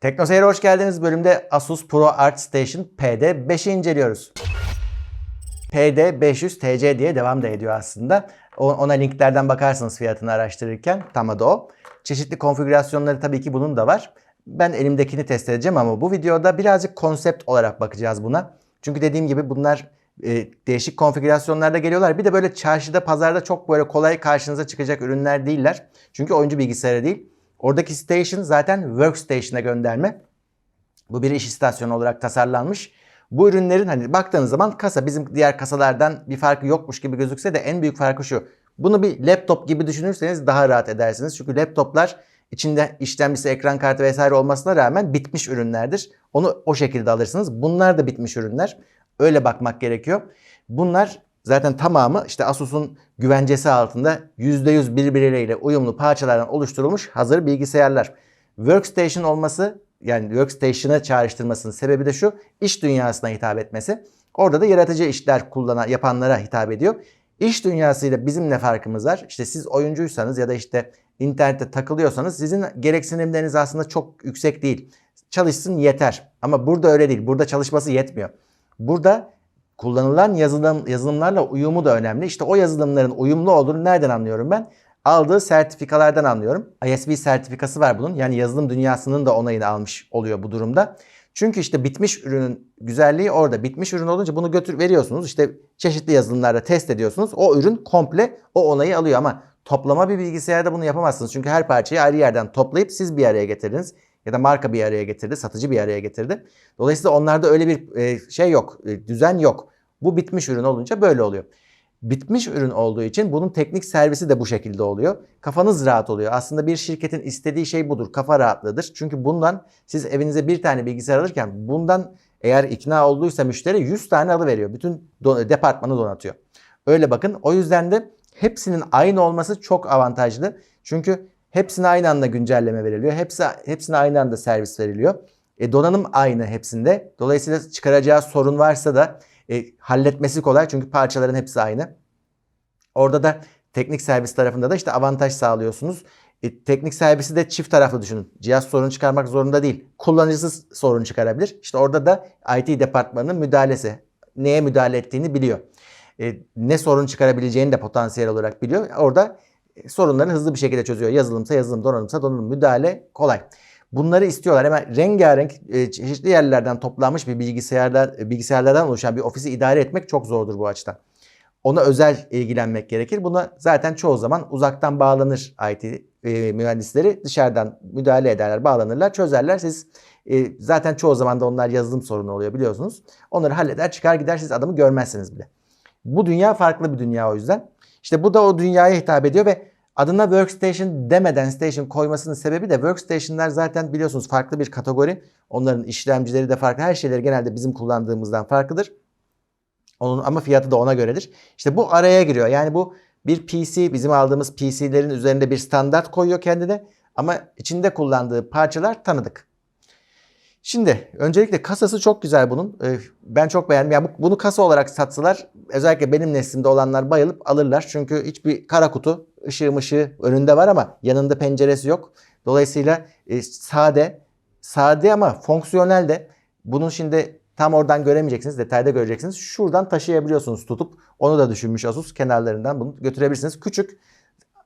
TeknoSeyir'e hoş geldiniz. Bölümde Asus Pro Art Station PD5'i inceliyoruz. PD500 TC diye devam da ediyor aslında. Ona linklerden bakarsınız fiyatını araştırırken. Tam adı o. Çeşitli konfigürasyonları tabii ki bunun da var. Ben elimdekini test edeceğim ama bu videoda birazcık konsept olarak bakacağız buna. Çünkü dediğim gibi bunlar e, değişik konfigürasyonlarda geliyorlar. Bir de böyle çarşıda, pazarda çok böyle kolay karşınıza çıkacak ürünler değiller. Çünkü oyuncu bilgisayarı değil. Oradaki station zaten workstation'a gönderme. Bu bir iş istasyonu olarak tasarlanmış. Bu ürünlerin hani baktığınız zaman kasa bizim diğer kasalardan bir farkı yokmuş gibi gözükse de en büyük farkı şu. Bunu bir laptop gibi düşünürseniz daha rahat edersiniz. Çünkü laptoplar içinde işlemcisi, ekran kartı vesaire olmasına rağmen bitmiş ürünlerdir. Onu o şekilde alırsınız. Bunlar da bitmiş ürünler. Öyle bakmak gerekiyor. Bunlar zaten tamamı işte Asus'un güvencesi altında %100 birbirleriyle uyumlu parçalardan oluşturulmuş hazır bilgisayarlar. Workstation olması yani workstation'ı çağrıştırmasının sebebi de şu iş dünyasına hitap etmesi. Orada da yaratıcı işler kullanan yapanlara hitap ediyor. İş dünyasıyla bizim ne farkımız var? İşte siz oyuncuysanız ya da işte internette takılıyorsanız sizin gereksinimleriniz aslında çok yüksek değil. Çalışsın yeter. Ama burada öyle değil. Burada çalışması yetmiyor. Burada kullanılan yazılım, yazılımlarla uyumu da önemli. İşte o yazılımların uyumlu olduğunu nereden anlıyorum ben? Aldığı sertifikalardan anlıyorum. ISV sertifikası var bunun. Yani yazılım dünyasının da onayını almış oluyor bu durumda. Çünkü işte bitmiş ürünün güzelliği orada. Bitmiş ürün olunca bunu götür veriyorsunuz. İşte çeşitli yazılımlarda test ediyorsunuz. O ürün komple o onayı alıyor ama toplama bir bilgisayarda bunu yapamazsınız. Çünkü her parçayı ayrı yerden toplayıp siz bir araya getirdiniz ya da marka bir araya getirdi, satıcı bir araya getirdi. Dolayısıyla onlarda öyle bir e, şey yok, e, düzen yok. Bu bitmiş ürün olunca böyle oluyor. Bitmiş ürün olduğu için bunun teknik servisi de bu şekilde oluyor. Kafanız rahat oluyor. Aslında bir şirketin istediği şey budur. Kafa rahatlığıdır. Çünkü bundan siz evinize bir tane bilgisayar alırken bundan eğer ikna olduysa müşteri 100 tane alıveriyor. Bütün do- departmanı donatıyor. Öyle bakın. O yüzden de hepsinin aynı olması çok avantajlı. Çünkü hepsine aynı anda güncelleme veriliyor. Hepsi hepsine aynı anda servis veriliyor. E, donanım aynı hepsinde. Dolayısıyla çıkaracağı sorun varsa da e, halletmesi kolay çünkü parçaların hepsi aynı. Orada da teknik servis tarafında da işte avantaj sağlıyorsunuz. E, teknik servisi de çift taraflı düşünün. Cihaz sorun çıkarmak zorunda değil. Kullanıcısı sorun çıkarabilir. İşte orada da IT departmanının müdahalesi. Neye müdahale ettiğini biliyor. E, ne sorun çıkarabileceğini de potansiyel olarak biliyor. Orada sorunları hızlı bir şekilde çözüyor. Yazılımsa yazılım, donanımsa donanım. Müdahale kolay. Bunları istiyorlar. Hemen rengarenk e, çeşitli yerlerden toplanmış bir bilgisayarlar, e, bilgisayarlardan oluşan bir ofisi idare etmek çok zordur bu açıdan. Ona özel ilgilenmek gerekir. Buna zaten çoğu zaman uzaktan bağlanır IT e, mühendisleri. Dışarıdan müdahale ederler, bağlanırlar, çözerler. Siz e, zaten çoğu zaman da onlar yazılım sorunu oluyor biliyorsunuz. Onları halleder, çıkar gider siz adamı görmezsiniz bile. Bu dünya farklı bir dünya o yüzden. İşte bu da o dünyaya hitap ediyor ve adına workstation demeden station koymasının sebebi de workstation'lar zaten biliyorsunuz farklı bir kategori. Onların işlemcileri de farklı. Her şeyleri genelde bizim kullandığımızdan farklıdır. Onun ama fiyatı da ona göredir. İşte bu araya giriyor. Yani bu bir PC bizim aldığımız PC'lerin üzerinde bir standart koyuyor kendine ama içinde kullandığı parçalar tanıdık. Şimdi öncelikle kasası çok güzel bunun. Ee, Ben çok beğendim. Yani bu- bunu kasa olarak satsalar özellikle benim neslimde olanlar bayılıp alırlar. Çünkü hiçbir kara kutu ışığı mışığı önünde var ama yanında penceresi yok. Dolayısıyla e, sade, sade ama fonksiyonel de. Bunun şimdi tam oradan göremeyeceksiniz, detayda göreceksiniz. Şuradan taşıyabiliyorsunuz tutup. Onu da düşünmüş Asus kenarlarından bunu götürebilirsiniz. Küçük.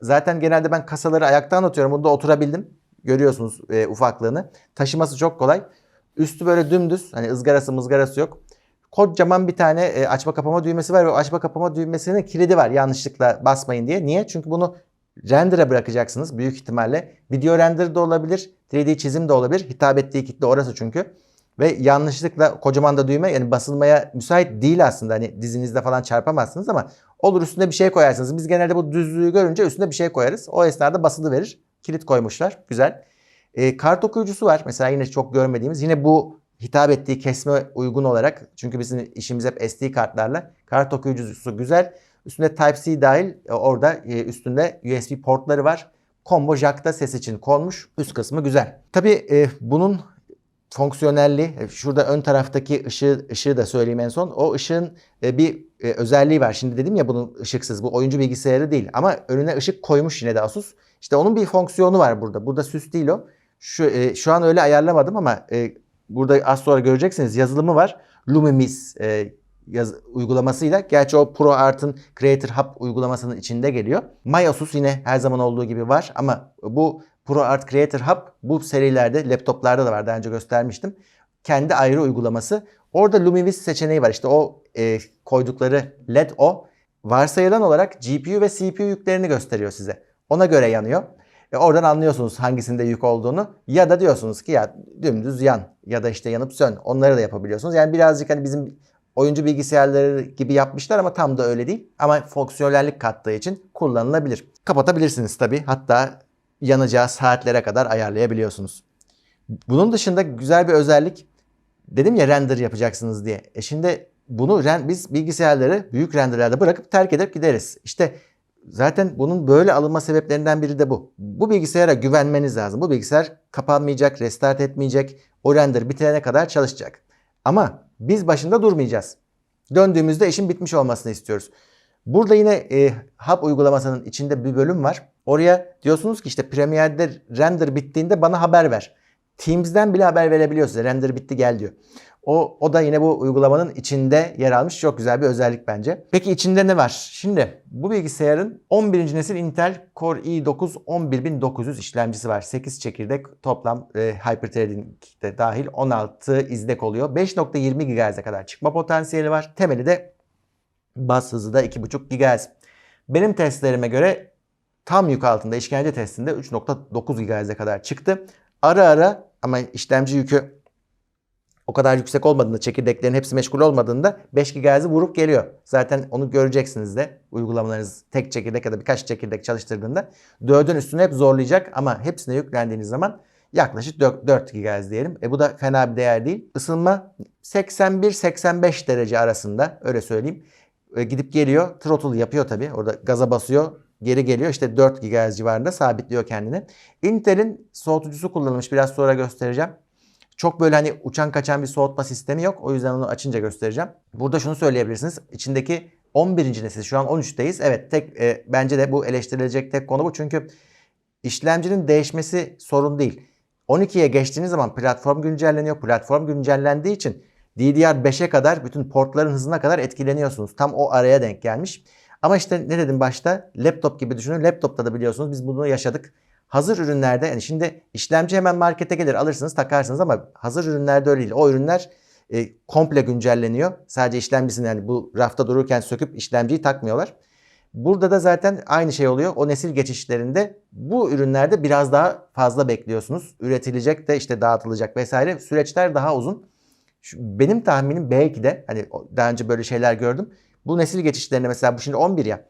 Zaten genelde ben kasaları ayakta atıyorum. Bunda oturabildim. Görüyorsunuz e, ufaklığını. Taşıması çok kolay. Üstü böyle dümdüz. Hani ızgarası mızgarası yok. Kocaman bir tane e, açma kapama düğmesi var ve açma kapama düğmesinin kilidi var yanlışlıkla basmayın diye. Niye? Çünkü bunu render'a bırakacaksınız büyük ihtimalle. Video render de olabilir, 3D çizim de olabilir. Hitap ettiği kitle orası çünkü. Ve yanlışlıkla kocaman da düğme yani basılmaya müsait değil aslında. Hani dizinizde falan çarpamazsınız ama olur üstüne bir şey koyarsınız. Biz genelde bu düzlüğü görünce üstüne bir şey koyarız. O esnada basılı verir. Kilit koymuşlar. Güzel. E, kart okuyucusu var. Mesela yine çok görmediğimiz. Yine bu hitap ettiği kesme uygun olarak. Çünkü bizim işimiz hep SD kartlarla. Kart okuyucusu güzel. Üstünde Type-C dahil e, orada e, üstünde USB portları var. Combo jack da ses için konmuş. Üst kısmı güzel. Tabii e, bunun fonksiyonelliği e, şurada ön taraftaki ışığı, ışığı da söyleyeyim en son. O ışığın e, bir e, özelliği var. Şimdi dedim ya bunun ışıksız. Bu oyuncu bilgisayarı değil. Ama önüne ışık koymuş yine de Asus. İşte onun bir fonksiyonu var burada. Burada süs değil o. Şu, e, şu an öyle ayarlamadım ama e, burada az sonra göreceksiniz yazılımı var. Lumimis e, yaz, uygulamasıyla. Gerçi o ProArt'ın Creator Hub uygulamasının içinde geliyor. MyAsus yine her zaman olduğu gibi var ama bu ProArt Creator Hub bu serilerde laptoplarda da var. Daha önce göstermiştim. Kendi ayrı uygulaması. Orada Lumivis seçeneği var. İşte o e, koydukları LED o. Varsayılan olarak GPU ve CPU yüklerini gösteriyor size. Ona göre yanıyor. E oradan anlıyorsunuz hangisinde yük olduğunu. Ya da diyorsunuz ki ya dümdüz yan ya da işte yanıp sön. Onları da yapabiliyorsunuz. Yani birazcık hani bizim oyuncu bilgisayarları gibi yapmışlar ama tam da öyle değil. Ama fonksiyonellik kattığı için kullanılabilir. Kapatabilirsiniz tabii. Hatta yanacağı saatlere kadar ayarlayabiliyorsunuz. Bunun dışında güzel bir özellik dedim ya render yapacaksınız diye. E şimdi bunu biz bilgisayarları büyük renderlerde bırakıp terk edip gideriz. İşte zaten bunun böyle alınma sebeplerinden biri de bu. Bu bilgisayara güvenmeniz lazım. Bu bilgisayar kapanmayacak, restart etmeyecek. O render bitirene kadar çalışacak. Ama biz başında durmayacağız. Döndüğümüzde işin bitmiş olmasını istiyoruz. Burada yine e, Hub uygulamasının içinde bir bölüm var. Oraya diyorsunuz ki işte Premiere'de render bittiğinde bana haber ver. Teams'den bile haber verebiliyor size. Render bitti gel diyor. O, o da yine bu uygulamanın içinde yer almış. Çok güzel bir özellik bence. Peki içinde ne var? Şimdi bu bilgisayarın 11. nesil Intel Core i9 11900 işlemcisi var. 8 çekirdek toplam e, Hyper-Threading de dahil 16 izdek oluyor. 5.20 GHz'e kadar çıkma potansiyeli var. Temeli de bas hızı da 2.5 GHz. Benim testlerime göre tam yük altında işkence testinde 3.9 GHz'e kadar çıktı. Ara ara ama işlemci yükü o kadar yüksek olmadığında, çekirdeklerin hepsi meşgul olmadığında 5 GHz'i vurup geliyor. Zaten onu göreceksiniz de uygulamalarınız tek çekirdek ya da birkaç çekirdek çalıştırdığında 4'ün üstünü hep zorlayacak ama hepsine yüklendiğiniz zaman yaklaşık 4, 4 GHz diyelim. E bu da fena bir değer değil. Isınma 81-85 derece arasında öyle söyleyeyim. E gidip geliyor. Throttle yapıyor tabii. Orada gaza basıyor. Geri geliyor. İşte 4 GHz civarında sabitliyor kendini. Intel'in soğutucusu kullanılmış. Biraz sonra göstereceğim. Çok böyle hani uçan kaçan bir soğutma sistemi yok. O yüzden onu açınca göstereceğim. Burada şunu söyleyebilirsiniz. İçindeki 11. nesil şu an 13'teyiz. Evet tek e, bence de bu eleştirilecek tek konu bu. Çünkü işlemcinin değişmesi sorun değil. 12'ye geçtiğiniz zaman platform güncelleniyor. Platform güncellendiği için DDR5'e kadar bütün portların hızına kadar etkileniyorsunuz. Tam o araya denk gelmiş. Ama işte ne dedim başta? Laptop gibi düşünün. Laptopta da biliyorsunuz biz bunu yaşadık. Hazır ürünlerde yani şimdi işlemci hemen markete gelir alırsınız takarsınız ama hazır ürünlerde öyle değil. O ürünler e, komple güncelleniyor. Sadece işlemcisini yani bu rafta dururken söküp işlemciyi takmıyorlar. Burada da zaten aynı şey oluyor. O nesil geçişlerinde bu ürünlerde biraz daha fazla bekliyorsunuz. Üretilecek de işte dağıtılacak vesaire. Süreçler daha uzun. Şu, benim tahminim belki de hani daha önce böyle şeyler gördüm. Bu nesil geçişlerinde mesela bu şimdi 11 ya.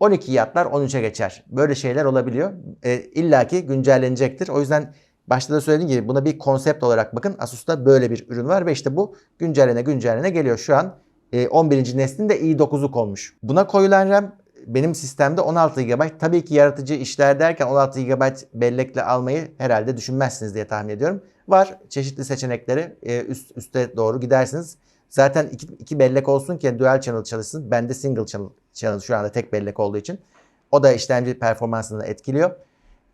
12'yi atlar 13'e geçer. Böyle şeyler olabiliyor. E, İlla ki güncellenecektir. O yüzden başta da söylediğim gibi buna bir konsept olarak bakın. Asus'ta böyle bir ürün var ve işte bu güncellene güncellene geliyor. Şu an e, 11. neslinde i9'u konmuş. Buna koyulan RAM benim sistemde 16 GB. Tabii ki yaratıcı işler derken 16 GB bellekle almayı herhalde düşünmezsiniz diye tahmin ediyorum. Var çeşitli seçenekleri e, üst üste doğru gidersiniz. Zaten iki, iki bellek olsun ki dual channel çalışsın. Bende single channel şu anda tek bellek olduğu için. O da işlemci performansını etkiliyor.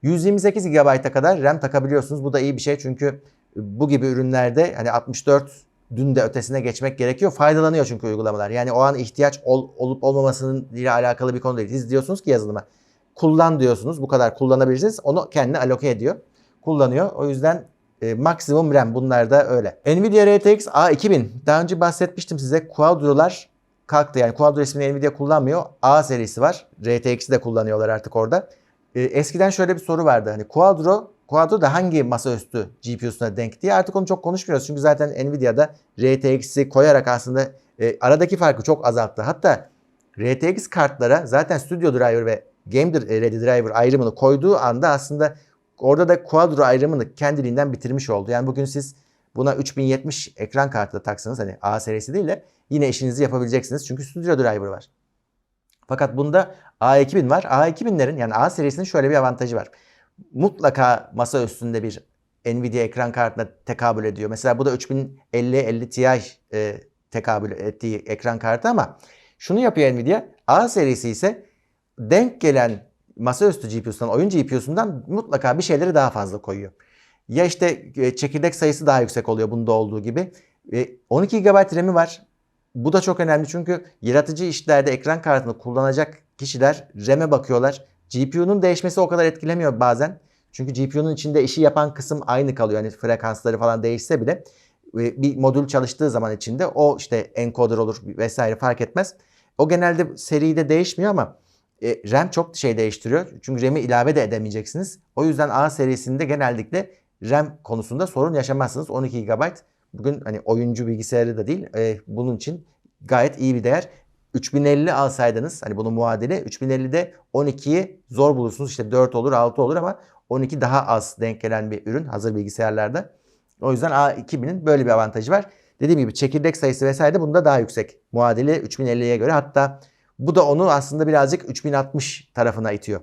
128 GB'a kadar RAM takabiliyorsunuz. Bu da iyi bir şey çünkü bu gibi ürünlerde hani 64 dün de ötesine geçmek gerekiyor. Faydalanıyor çünkü uygulamalar. Yani o an ihtiyaç ol, olup olmamasının ile alakalı bir konu değil. Siz diyorsunuz ki yazılıma kullan diyorsunuz. Bu kadar kullanabilirsiniz. Onu kendine aloke ediyor. Kullanıyor. O yüzden e, maksimum RAM bunlar da öyle. Nvidia RTX A2000 daha önce bahsetmiştim size Quadro'lar kalktı. Yani Quadro ismini Nvidia kullanmıyor. A serisi var. RTX'i de kullanıyorlar artık orada. E, eskiden şöyle bir soru vardı. Hani Quadro Quadro da hangi masaüstü GPU'suna denk diye artık onu çok konuşmuyoruz. Çünkü zaten Nvidia'da RTX'i koyarak aslında e, aradaki farkı çok azalttı. Hatta RTX kartlara zaten Studio Driver ve Game Ready Driver ayrımını koyduğu anda aslında Orada da Quadro ayrımını kendiliğinden bitirmiş oldu. Yani bugün siz buna 3070 ekran kartı da taksanız hani A serisi değil de yine işinizi yapabileceksiniz. Çünkü Studio Driver var. Fakat bunda A2000 var. A2000'lerin yani A serisinin şöyle bir avantajı var. Mutlaka masa üstünde bir Nvidia ekran kartına tekabül ediyor. Mesela bu da 3050-50 Ti e, tekabül ettiği ekran kartı ama şunu yapıyor Nvidia. A serisi ise denk gelen masaüstü GPU'sundan, oyun GPU'sundan mutlaka bir şeyleri daha fazla koyuyor. Ya işte e, çekirdek sayısı daha yüksek oluyor bunda olduğu gibi. E, 12 GB RAM'i var. Bu da çok önemli çünkü yaratıcı işlerde ekran kartını kullanacak kişiler RAM'e bakıyorlar. GPU'nun değişmesi o kadar etkilemiyor bazen. Çünkü GPU'nun içinde işi yapan kısım aynı kalıyor. Hani frekansları falan değişse bile e, bir modül çalıştığı zaman içinde o işte encoder olur vesaire fark etmez. O genelde seride değişmiyor ama e, RAM çok şey değiştiriyor. Çünkü RAM'i ilave de edemeyeceksiniz. O yüzden A serisinde genellikle RAM konusunda sorun yaşamazsınız. 12 GB bugün hani oyuncu bilgisayarı da değil e, bunun için gayet iyi bir değer. 3050 alsaydınız hani bunun muadili 3050'de 12'yi zor bulursunuz. İşte 4 olur 6 olur ama 12 daha az denk gelen bir ürün hazır bilgisayarlarda. O yüzden A2000'in böyle bir avantajı var. Dediğim gibi çekirdek sayısı vesaire bunda daha yüksek. Muadili 3050'ye göre hatta bu da onu aslında birazcık 3060 tarafına itiyor.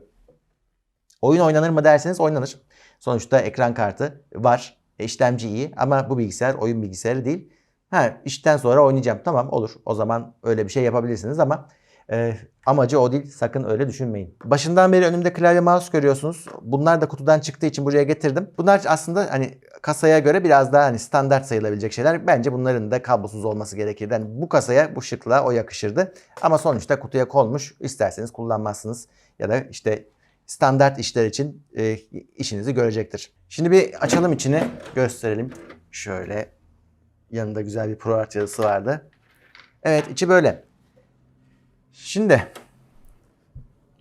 Oyun oynanır mı derseniz oynanır. Sonuçta ekran kartı var. İşlemci iyi ama bu bilgisayar oyun bilgisayarı değil. Ha işten sonra oynayacağım tamam olur. O zaman öyle bir şey yapabilirsiniz ama e, amacı o değil. Sakın öyle düşünmeyin. Başından beri önümde klavye mouse görüyorsunuz. Bunlar da kutudan çıktığı için buraya getirdim. Bunlar aslında hani kasaya göre biraz daha hani standart sayılabilecek şeyler. Bence bunların da kablosuz olması gerekir. Yani bu kasaya bu şıkla o yakışırdı. Ama sonuçta kutuya konmuş. İsterseniz kullanmazsınız. Ya da işte standart işler için e, işinizi görecektir. Şimdi bir açalım içini gösterelim. Şöyle yanında güzel bir ProArt yazısı vardı. Evet içi böyle. Şimdi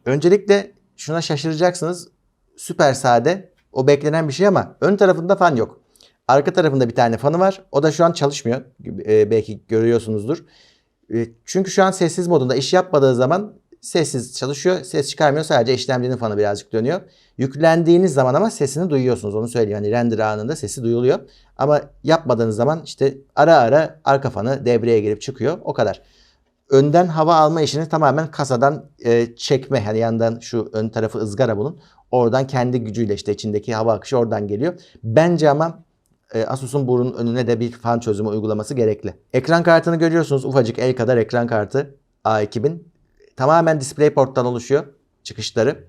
öncelikle şuna şaşıracaksınız. Süper sade. O beklenen bir şey ama ön tarafında fan yok. Arka tarafında bir tane fanı var. O da şu an çalışmıyor. E, belki görüyorsunuzdur. E, çünkü şu an sessiz modunda iş yapmadığı zaman sessiz çalışıyor. Ses çıkarmıyor. Sadece işlemcinin fanı birazcık dönüyor. Yüklendiğiniz zaman ama sesini duyuyorsunuz. Onu söyleyeyim. Hani render anında sesi duyuluyor. Ama yapmadığınız zaman işte ara ara arka fanı devreye girip çıkıyor. O kadar. Önden hava alma işini tamamen kasadan e, çekme. Hani yandan şu ön tarafı ızgara bunun. Oradan kendi gücüyle işte içindeki hava akışı oradan geliyor. Bence ama e, Asus'un burun önüne de bir fan çözümü uygulaması gerekli. Ekran kartını görüyorsunuz. Ufacık el kadar ekran kartı A2000 tamamen DisplayPort'tan oluşuyor çıkışları.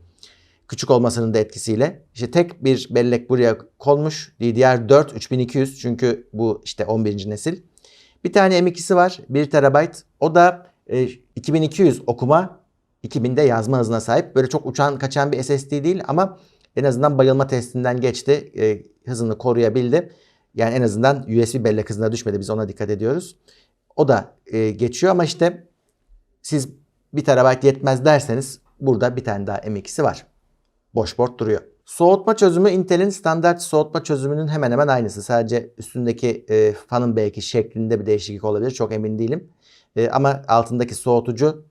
Küçük olmasının da etkisiyle. İşte tek bir bellek buraya konmuş. DDR4 3200 çünkü bu işte 11. nesil. Bir tane M2'si var 1 TB. O da e, 2200 okuma 2000'de yazma hızına sahip. Böyle çok uçan kaçan bir SSD değil ama en azından bayılma testinden geçti. E, hızını koruyabildi. Yani en azından USB bellek hızına düşmedi. Biz ona dikkat ediyoruz. O da e, geçiyor ama işte siz 1 TB yetmez derseniz burada bir tane daha M2'si var. Boş port duruyor. Soğutma çözümü Intel'in standart soğutma çözümünün hemen hemen aynısı. Sadece üstündeki e, fanın belki şeklinde bir değişiklik olabilir. Çok emin değilim. E, ama altındaki soğutucu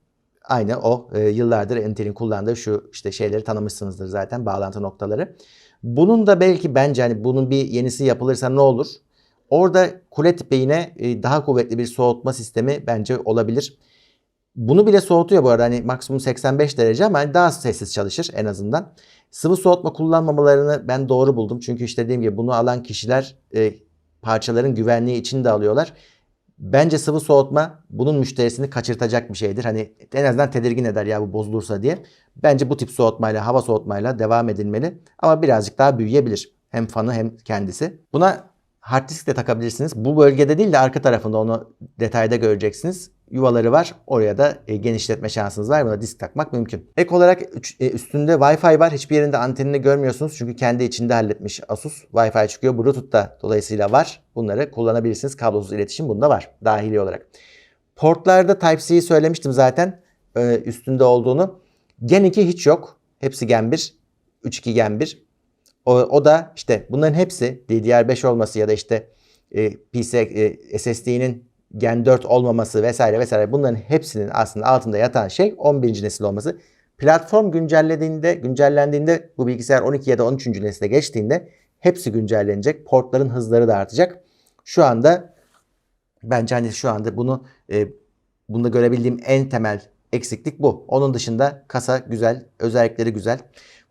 aynı o. E, yıllardır Intel'in kullandığı şu işte şeyleri tanımışsınızdır zaten bağlantı noktaları. Bunun da belki bence hani bunun bir yenisi yapılırsa ne olur? Orada kule tipi yine e, daha kuvvetli bir soğutma sistemi bence olabilir. Bunu bile soğutuyor bu arada. Hani maksimum 85 derece ama daha sessiz çalışır en azından. Sıvı soğutma kullanmamalarını ben doğru buldum. Çünkü işte dediğim gibi bunu alan kişiler e, parçaların güvenliği için de alıyorlar. Bence sıvı soğutma bunun müşterisini kaçırtacak bir şeydir. Hani en azından tedirgin eder ya bu bozulursa diye. Bence bu tip soğutmayla, hava soğutmayla devam edilmeli. Ama birazcık daha büyüyebilir. Hem fanı hem kendisi. Buna hard disk de takabilirsiniz. Bu bölgede değil de arka tarafında onu detayda göreceksiniz yuvaları var. Oraya da e, genişletme şansınız var. Buna disk takmak mümkün. Ek olarak e, üstünde Wi-Fi var. Hiçbir yerinde antenini görmüyorsunuz. Çünkü kendi içinde halletmiş Asus. Wi-Fi çıkıyor. Bluetooth da dolayısıyla var. Bunları kullanabilirsiniz. Kablosuz iletişim bunda var. Dahili olarak. Portlarda Type-C'yi söylemiştim zaten. E, üstünde olduğunu. Gen 2 hiç yok. Hepsi Gen 1. 3.2 Gen 1. O, o da işte bunların hepsi DDR5 olması ya da işte e, PC e, SSD'nin Gen 4 olmaması vesaire vesaire bunların hepsinin aslında altında yatan şey 11. nesil olması. Platform güncellediğinde, güncellendiğinde bu bilgisayar 12 ya da 13. nesile geçtiğinde hepsi güncellenecek. Portların hızları da artacak. Şu anda bence hani şu anda bunu e, bunda görebildiğim en temel eksiklik bu. Onun dışında kasa güzel, özellikleri güzel,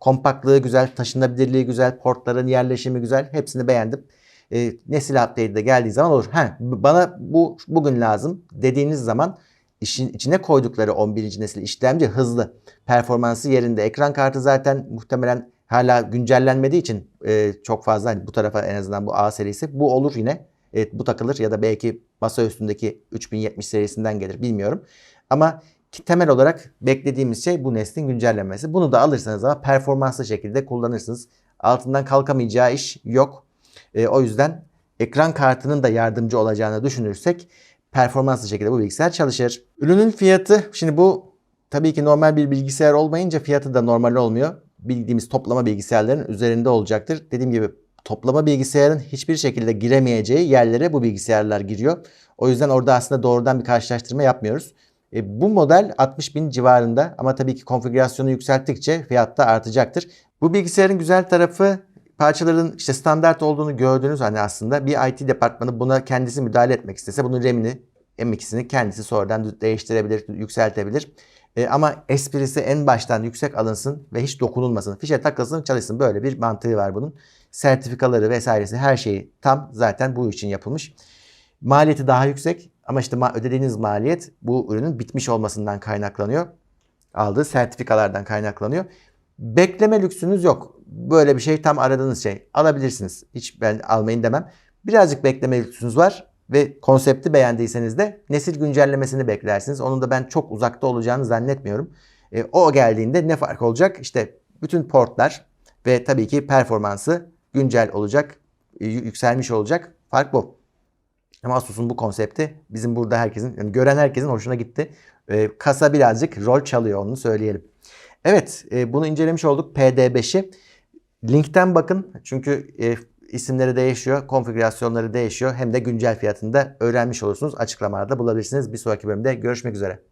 kompaktlığı güzel, taşınabilirliği güzel, portların yerleşimi güzel. Hepsini beğendim e, nesil update'i de geldiği zaman olur. He, bana bu bugün lazım dediğiniz zaman işin içine koydukları 11. nesil işlemci hızlı. Performansı yerinde. Ekran kartı zaten muhtemelen hala güncellenmediği için e, çok fazla hani bu tarafa en azından bu A serisi bu olur yine. Evet, bu takılır ya da belki masa üstündeki 3070 serisinden gelir bilmiyorum. Ama temel olarak beklediğimiz şey bu neslin güncellenmesi. Bunu da alırsanız ama performanslı şekilde kullanırsınız. Altından kalkamayacağı iş yok. E, o yüzden ekran kartının da yardımcı olacağını düşünürsek performanslı şekilde bu bilgisayar çalışır. Ürünün fiyatı şimdi bu tabii ki normal bir bilgisayar olmayınca fiyatı da normal olmuyor. Bildiğimiz toplama bilgisayarların üzerinde olacaktır. Dediğim gibi toplama bilgisayarın hiçbir şekilde giremeyeceği yerlere bu bilgisayarlar giriyor. O yüzden orada aslında doğrudan bir karşılaştırma yapmıyoruz. E, bu model 60 bin civarında ama tabii ki konfigürasyonu yükselttikçe fiyat da artacaktır. Bu bilgisayarın güzel tarafı parçaların işte standart olduğunu gördüğünüz hani aslında bir IT departmanı buna kendisi müdahale etmek istese bunun RAM'ini M2'sini kendisi sonradan değiştirebilir, yükseltebilir. E, ama esprisi en baştan yüksek alınsın ve hiç dokunulmasın. Fişe takılsın çalışsın böyle bir mantığı var bunun. Sertifikaları vesairesi her şeyi tam zaten bu için yapılmış. Maliyeti daha yüksek ama işte ma- ödediğiniz maliyet bu ürünün bitmiş olmasından kaynaklanıyor. Aldığı sertifikalardan kaynaklanıyor. Bekleme lüksünüz yok. Böyle bir şey tam aradığınız şey. Alabilirsiniz. Hiç ben almayın demem. Birazcık bekleme lüksünüz var ve konsepti beğendiyseniz de nesil güncellemesini beklersiniz. Onun da ben çok uzakta olacağını zannetmiyorum. E, o geldiğinde ne fark olacak? İşte bütün portlar ve tabii ki performansı güncel olacak, e, yü- yükselmiş olacak. Fark bu. Ama Asus'un bu konsepti bizim burada herkesin, yani gören herkesin hoşuna gitti. E, kasa birazcık rol çalıyor onu söyleyelim. Evet, e, bunu incelemiş olduk PD5'i. Linkten bakın çünkü e, isimleri değişiyor, konfigürasyonları değişiyor. Hem de güncel fiyatını da öğrenmiş olursunuz. Açıklamalarda bulabilirsiniz. Bir sonraki bölümde görüşmek üzere.